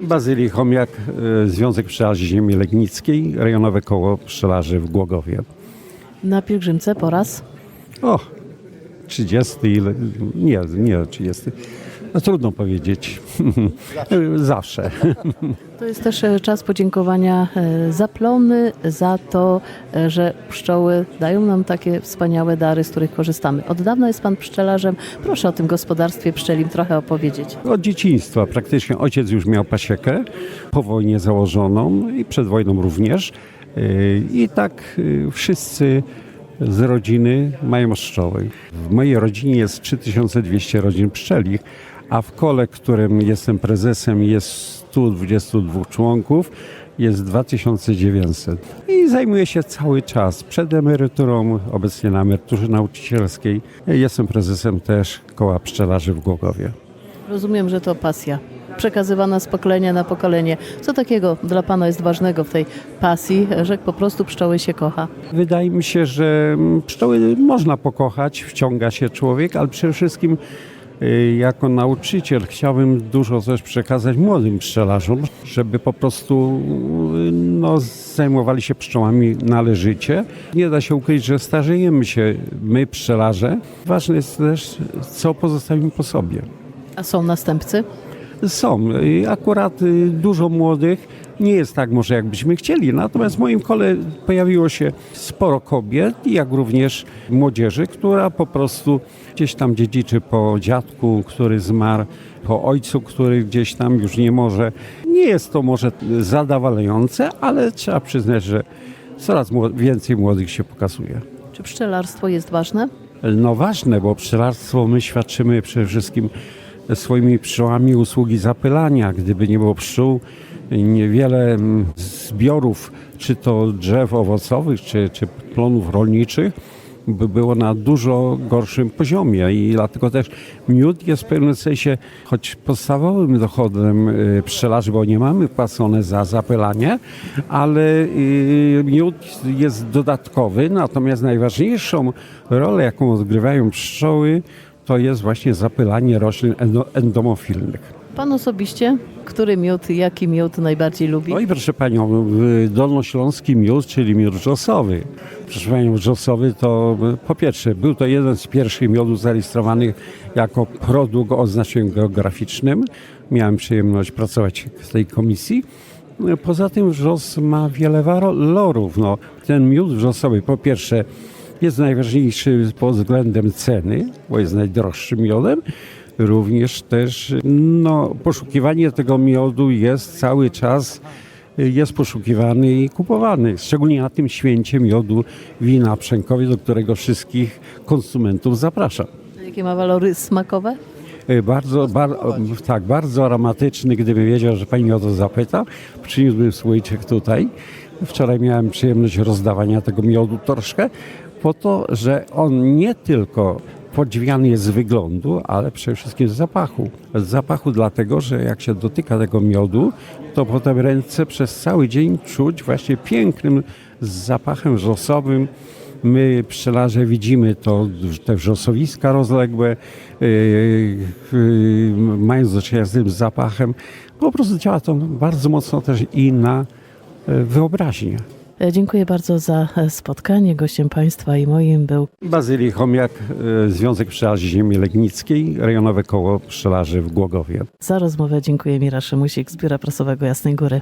Bazylii Chomiak, e, Związek Pszczelarzy Ziemi Legnickiej, rejonowe koło pszczelarzy w Głogowie. Na pielgrzymce po raz. O, 30 ile? Nie, nie 30. No trudno powiedzieć. Zawsze. To jest też e, czas podziękowania e, za plony, za to, e, że pszczoły dają nam takie wspaniałe dary, z których korzystamy. Od dawna jest Pan pszczelarzem. Proszę o tym gospodarstwie pszczelim trochę opowiedzieć. Od dzieciństwa praktycznie ojciec już miał pasiekę, po wojnie założoną i przed wojną również. I tak wszyscy z rodziny mają pszczoły. W mojej rodzinie jest 3200 rodzin pszczelich, a w kole, którym jestem prezesem, jest 122 członków, jest 2900. I zajmuję się cały czas przed emeryturą, obecnie na emeryturze nauczycielskiej. Jestem prezesem też koła pszczelarzy w Głogowie. Rozumiem, że to pasja. Przekazywana z pokolenia na pokolenie. Co takiego dla Pana jest ważnego w tej pasji, że po prostu pszczoły się kocha? Wydaje mi się, że mm, pszczoły można pokochać, wciąga się człowiek, ale przede wszystkim jako nauczyciel chciałbym dużo też przekazać młodym pszczelarzom, żeby po prostu y, no, zajmowali się pszczołami należycie. Nie da się ukryć, że starzejemy się my pszczelarze. Ważne jest też, co pozostawimy po sobie. A są następcy? Są. Akurat y, dużo młodych. Nie jest tak może jakbyśmy chcieli, natomiast w moim kole pojawiło się sporo kobiet, jak również młodzieży, która po prostu gdzieś tam dziedziczy po dziadku, który zmarł, po ojcu, który gdzieś tam już nie może. Nie jest to może zadowalające, ale trzeba przyznać, że coraz więcej młodych się pokazuje. Czy pszczelarstwo jest ważne? No ważne, bo pszczelarstwo my świadczymy przede wszystkim swoimi pszczołami usługi zapylania. Gdyby nie było pszczół, niewiele mm, zbiorów, czy to drzew owocowych, czy, czy plonów rolniczych, by było na dużo gorszym poziomie i dlatego też miód jest w pewnym sensie, choć podstawowym dochodem y, pszczelarzy, bo nie mamy płacone za zapylanie, ale y, miód jest dodatkowy, natomiast najważniejszą rolę, jaką odgrywają pszczoły, to jest właśnie zapylanie roślin endo- endomofilnych. Pan osobiście, który miód, jaki miód najbardziej lubi? No i proszę Panią, y, dolnośląski miód, czyli miód wrzosowy. Proszę Panią, wrzosowy to y, po pierwsze był to jeden z pierwszych miodów zarejestrowanych jako produkt o znaczeniu geograficznym. Miałem przyjemność pracować w tej komisji. Y, Poza tym wrzos ma wiele walorów. No, ten miód wrzosowy po pierwsze jest najważniejszy pod względem ceny, bo jest najdroższym miodem. Również też no, poszukiwanie tego miodu jest cały czas jest poszukiwany i kupowany. Szczególnie na tym święcie miodu wina przękowie, do którego wszystkich konsumentów zapraszam. Jakie ma walory smakowe? E, Bardzo, bar, tak, bardzo aromatyczny. Gdybym wiedział, że pani o to zapyta, przyniósłbym słoiczek tutaj. Wczoraj miałem przyjemność rozdawania tego miodu troszkę, po to, że on nie tylko podziwiany jest z wyglądu, ale przede wszystkim z zapachu. Z zapachu dlatego, że jak się dotyka tego miodu, to potem ręce przez cały dzień czuć właśnie pięknym zapachem wrzosowym. My pszczelarze widzimy to, te wrzosowiska rozległe, yy, yy, mając do czynienia z tym zapachem. Po prostu działa to bardzo mocno też i na yy, wyobraźnię. E, Dziękuję bardzo za e, spotkanie. Gościem Państwa i moim był Bazylii Chomiak, yy, Związek Pszczelarzy Ziemi Legnickiej, rejonowe koło pszczelarzy w Głogowie. za rozmowę. Dziękuję Mira Szymusik z Biura Prasowego Jasnej Góry.